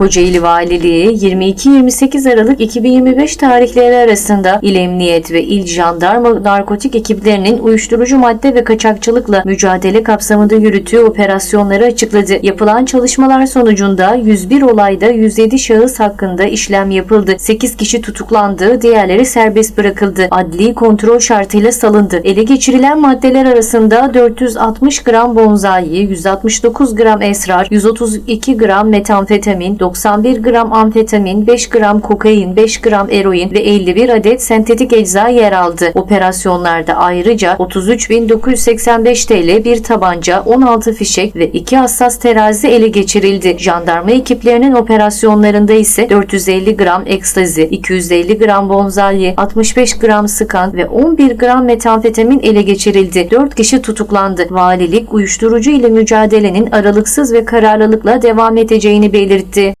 Kocaeli Valiliği 22-28 Aralık 2025 tarihleri arasında İl Emniyet ve İl Jandarma narkotik ekiplerinin uyuşturucu madde ve kaçakçılıkla mücadele kapsamında yürüttüğü operasyonları açıkladı. Yapılan çalışmalar sonucunda 101 olayda 107 şahıs hakkında işlem yapıldı. 8 kişi tutuklandı, diğerleri serbest bırakıldı. Adli kontrol şartıyla salındı. Ele geçirilen maddeler arasında 460 gram bonzai, 169 gram esrar, 132 gram metamfetamin, 91 gram amfetamin, 5 gram kokain, 5 gram eroin ve 51 adet sentetik ecza yer aldı. Operasyonlarda ayrıca 33.985 TL bir tabanca, 16 fişek ve 2 hassas terazi ele geçirildi. Jandarma ekiplerinin operasyonlarında ise 450 gram ekstazi, 250 gram bonzalye, 65 gram sıkan ve 11 gram metamfetamin ele geçirildi. 4 kişi tutuklandı. Valilik uyuşturucu ile mücadelenin aralıksız ve kararlılıkla devam edeceğini belirtti.